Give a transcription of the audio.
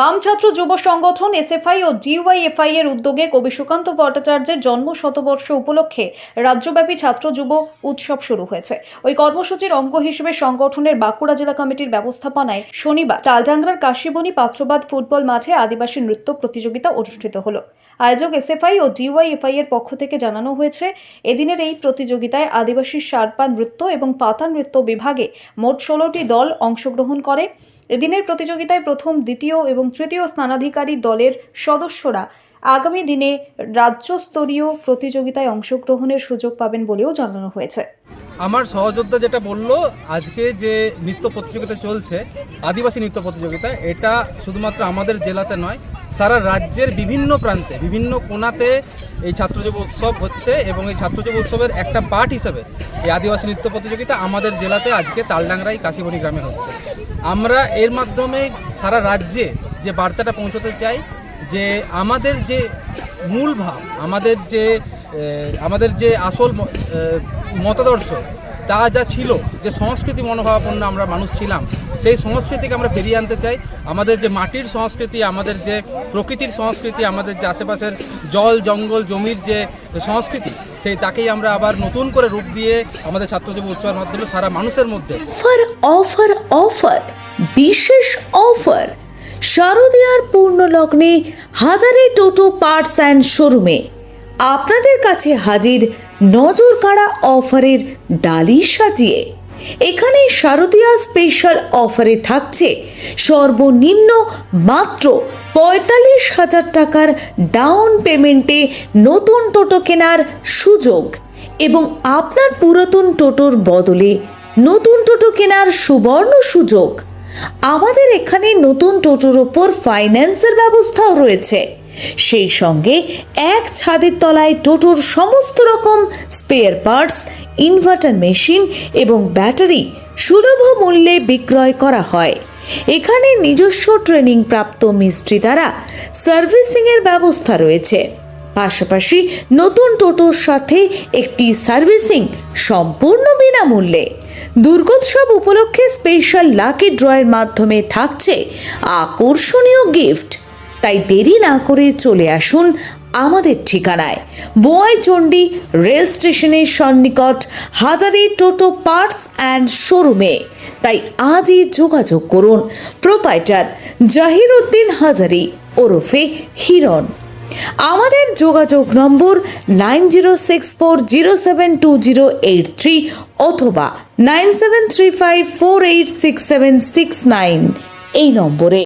বাম ছাত্র যুব সংগঠন এসএফআই ও ডিওয়াইএফআই এর উদ্যোগে কবি সুকান্ত ভট্টাচার্যের জন্ম শতবর্ষ উপলক্ষে রাজ্যব্যাপী ছাত্র যুব উৎসব শুরু হয়েছে। ওই কর্মসূচির অঙ্গ হিসেবে সংগঠনের বাঁকুড়া জেলা কমিটির ব্যবস্থাপনায় শনিবার তালডাংরার কাশিবনী পাত্রবাদ ফুটবল মাঠে আদিবাসী নৃত্য প্রতিযোগিতা অনুষ্ঠিত হলো। আয়োজক এসএফআই ও ডিওয়াইএফআই এর পক্ষ থেকে জানানো হয়েছে, এদিনের এই প্রতিযোগিতায় আদিবাসী সারপা নৃত্য এবং পাতা নৃত্য বিভাগে মোট ষোলোটি দল অংশগ্রহণ করে। এদিনের প্রতিযোগিতায় প্রথম, দ্বিতীয় এবং তৃতীয় স্থানাধিকারী দলের সদস্যরা আগামী দিনে রাজ্যস্তরীয় প্রতিযোগিতায় অংশগ্রহণের সুযোগ পাবেন বলেও জানানো হয়েছে। আমার সহযোদ্ধা যেটা বলল, আজকে যে নৃত্য প্রতিযোগিতা চলছে, আদিবাসী নৃত্য প্রতিযোগিতা, এটা শুধুমাত্র আমাদের জেলাতে নয় সারা রাজ্যের বিভিন্ন প্রান্তে, বিভিন্ন কোনাতে এই ছাত্র যুব উৎসব হচ্ছে এবং এই ছাত্র যুব উৎসবের একটা পার্ট হিসেবে এই আদিবাসী নৃত্য প্রতিযোগিতা আমাদের জেলাতে আজকে তালডাংরাই কাশিবনি গ্রামে হচ্ছে। আমরা এর মাধ্যমে সারা রাজ্যে যে বার্তাটা পৌঁছতে চাই, যে আমাদের যে মূল ভাব, আমাদের যে আমাদের যে আসল মতাদর্শ তা যা ছিল, যে সংস্কৃতি মনোভাবাপন্ন আমরা মানুষ ছিলাম, সেই সংস্কৃতিকে আমরা ফিরিয়ে আনতে চাই। আমাদের যে মাটির সংস্কৃতি, আমাদের যে প্রকৃতির সংস্কৃতি, আমাদের যে আশেপাশের জল, জঙ্গল, জমির যে সংস্কৃতি, সেই তাকেই আমরা আবার নতুন করে রূপ দিয়ে আমাদের ছাত্র যুব উৎসবের মাধ্যমে সারা মানুষের মধ্যে অফার অফার অফার, বিশেষ অফার। শারদীয়ার পূর্ণ লগ্নে হাজারে টোটো পার্টস অ্যান্ড শোরুমে। আপনাদের কাছে হাজির নজর কাড়া অফারের ডালি সাজিয়ে। এখানে শারদীয়া স্পেশাল অফারে থাকছে সর্বনিম্ন মাত্র পঁয়তাল্লিশ হাজার টাকার ডাউন পেমেন্টে নতুন টোটো কেনার সুযোগ এবং আপনার পুরাতন টোটোর বদলে নতুন টোটো কেনার সুবর্ণ সুযোগ। আমাদের এখানে নতুন টোটোর ওপর ফাইন্যান্সের ব্যবস্থাও রয়েছে। সেই সঙ্গে এক ছাদের তলায় টোটোর সমস্ত রকম স্পেয়ার পার্টস ইনভার্টার মেশিন এবং ব্যাটারি সুলভ মূল্যে বিক্রয় করা হয়। এখানে নিজস্ব ট্রেনিং প্রাপ্ত মিস্ত্রি দ্বারা সার্ভিসিংয়ের ব্যবস্থা রয়েছে। পাশাপাশি নতুন টোটোর সাথে একটি সার্ভিসিং সম্পূর্ণ বিনামূল্যে। দুর্গোৎসব উপলক্ষে স্পেশাল লাকি ড্রয়ের মাধ্যমে থাকছে আকর্ষণীয় গিফট তাই দেরি না করে চলে আসুন আমাদের ঠিকানায়। বোয়াইচণ্ডী রেল স্টেশনের সন্নিকট হাজারি টোটো পার্টস অ্যান্ড শোরুমে। তাই আজই যোগাযোগ করুন। প্রোপাইটার জাহির উদ্দিন হাজারি, ওরফে হিরণ। আমাদের যোগাযোগ নম্বর nine zero six four zero seven two zero eight three অথবা nine seven three five four eight six seven six nine এই নম্বরে।